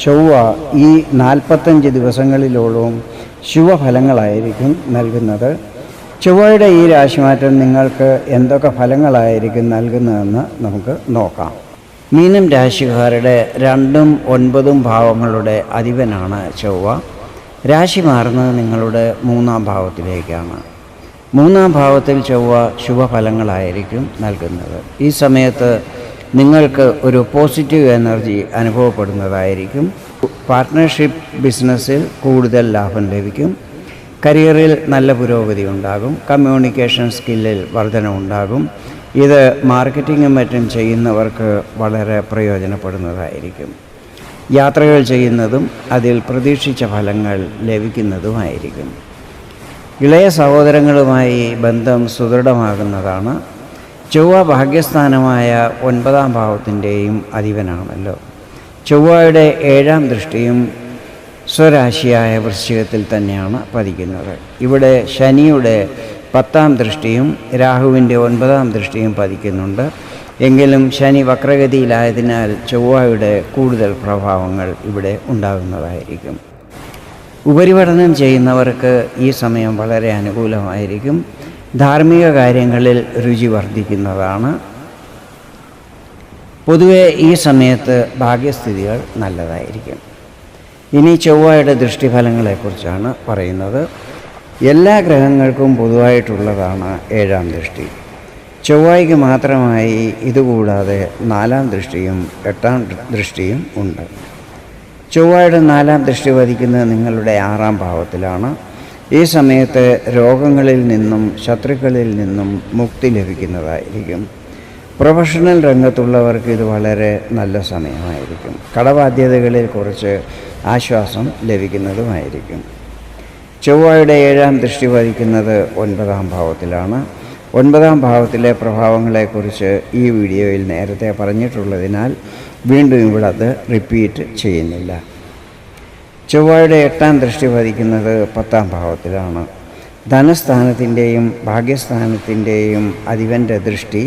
ചൊവ്വ ഈ നാൽപ്പത്തഞ്ച് ദിവസങ്ങളിലോളവും ശുഭഫലങ്ങളായിരിക്കും നൽകുന്നത്. ചൊവ്വയുടെ ഈ രാശിമാറ്റം നിങ്ങൾക്ക് എന്തൊക്കെ ഫലങ്ങളായിരിക്കും നൽകുന്നതെന്ന് നമുക്ക് നോക്കാം. മീനം രാശിക്കാരുടെ രണ്ടും ഒൻപതും ഭാവങ്ങളുടെ അധിപനാണ് ചൊവ്വ. രാശി മാറുന്നത് നിങ്ങളുടെ മൂന്നാം ഭാവത്തിലേക്കാണ്. മൂന്നാം ഭാവത്തിൽ ചൊവ്വ ശുഭഫലങ്ങളായിരിക്കും നൽകുന്നത്. ഈ സമയത്ത് നിങ്ങൾക്ക് ഒരു പോസിറ്റീവ് എനർജി അനുഭവപ്പെടുന്നതായിരിക്കും. പാർട്ട്ണർഷിപ്പ് ബിസിനസ്സിൽ കൂടുതൽ ലാഭം ലഭിക്കും. കരിയറിൽ നല്ല പുരോഗതി ഉണ്ടാകും. കമ്മ്യൂണിക്കേഷൻ സ്കില്ലിൽ വർധന ഉണ്ടാകും. ഇത് മാർക്കറ്റിങ്ങും മറ്റും ചെയ്യുന്നവർക്ക് വളരെ പ്രയോജനപ്പെടുന്നതായിരിക്കും. യാത്രകൾ ചെയ്യുന്നതും അതിൽ പ്രതീക്ഷിച്ച ഫലങ്ങൾ ലഭിക്കുന്നതുമായിരിക്കും. ഇളയ സഹോദരങ്ങളുമായി ബന്ധം സുദൃഢമാകുന്നതാണ് ചൊവ്വ ഭാഗ്യസ്ഥാനമായ ഒൻപതാം ഭാവത്തിന്റെയും അധിപനാണല്ലോ. ചൊവ്വയുടെ ഏഴാം ദൃഷ്ടിയും സ്വരാശിയായ വൃശ്ചികത്തിൽ തന്നെയാണ് പതിക്കുന്നത്. ഇവിടെ ശനിയുടെ പത്താം ദൃഷ്ടിയും രാഹുവിന്റെ ഒൻപതാം ദൃഷ്ടിയും പതിക്കുന്നുണ്ട്. എങ്കിലും ശനി വക്രഗതിയിലായതിനാൽ ചൊവ്വയുടെ കൂടുതൽ പ്രഭാവങ്ങൾ ഇവിടെ ഉണ്ടാകുന്നതായിരിക്കും. ഉപരിപഠനം ചെയ്യുന്നവർക്ക് ഈ സമയം വളരെ അനുകൂലമായിരിക്കും. ധാർമ്മിക കാര്യങ്ങളിൽ രുചി വർദ്ധിക്കുന്നതാണ്. പൊതുവെ ഈ സമയത്ത് ഭാഗ്യസ്ഥിതികൾ നല്ലതായിരിക്കും. ഇനി ചൊവ്വയുടെ ദൃഷ്ടിഫലങ്ങളെക്കുറിച്ചാണ് പറയുന്നത്. എല്ലാ ഗ്രഹങ്ങൾക്കും പൊതുവായിട്ടുള്ളതാണ് ഏഴാം ദൃഷ്ടി. ചൊവ്വയ്ക്ക് മാത്രമായി ഇതുകൂടാതെ നാലാം ദൃഷ്ടിയും എട്ടാം ദൃഷ്ടിയും ഉണ്ട്. ചൊവ്വയുടെ നാലാം ദൃഷ്ടി വധിക്കുന്നത് നിങ്ങളുടെ ആറാം ഭാവത്തിലാണ്. ഈ സമയത്ത് രോഗങ്ങളിൽ നിന്നും ശത്രുക്കളിൽ നിന്നും മുക്തി ലഭിക്കുന്നതായിരിക്കും. പ്രൊഫഷണൽ രംഗത്തുള്ളവർക്ക് ഇത് വളരെ നല്ല സമയമായിരിക്കും. കടബാധ്യതകളിൽ കുറച്ച് ആശ്വാസം ലഭിക്കുന്നതുമായിരിക്കും. ചൊവ്വയുടെ ഏഴാം ദൃഷ്ടി വഹിക്കുന്നത് ഒൻപതാം ഭാവത്തിലാണ്. ഒൻപതാം ഭാവത്തിലെ പ്രഭാവങ്ങളെക്കുറിച്ച് ഈ വീഡിയോയിൽ നേരത്തെ പറഞ്ഞിട്ടുള്ളതിനാൽ വീണ്ടും ഇവിടെ അത് റിപ്പീറ്റ് ചെയ്യുന്നില്ല. ചൊവ്വയുടെ എട്ടാം ദൃഷ്ടി പതിക്കുന്നത് പത്താം ഭാവത്തിലാണ്. ധനസ്ഥാനത്തിന്റെയും ഭാഗ്യസ്ഥാനത്തിന്റെയും അധിപന്റെ ദൃഷ്ടി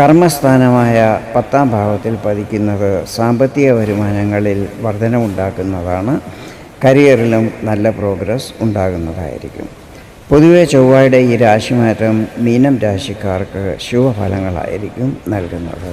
കർമ്മസ്ഥാനമായ പത്താം ഭാവത്തിൽ പതിക്കുന്നത് സാമ്പത്തിക വരുമാനങ്ങളിൽ വർധനമുണ്ടാക്കുന്നതാണ് കരിയറിലും നല്ല പ്രോഗ്രസ് ഉണ്ടാകുന്നതായിരിക്കും. പൊതുവെ ചൊവ്വയുടെ ഈ രാശിമാറ്റം മീനം രാശിക്കാർക്ക് ശുഭഫലങ്ങളായിരിക്കും നൽകുന്നത്.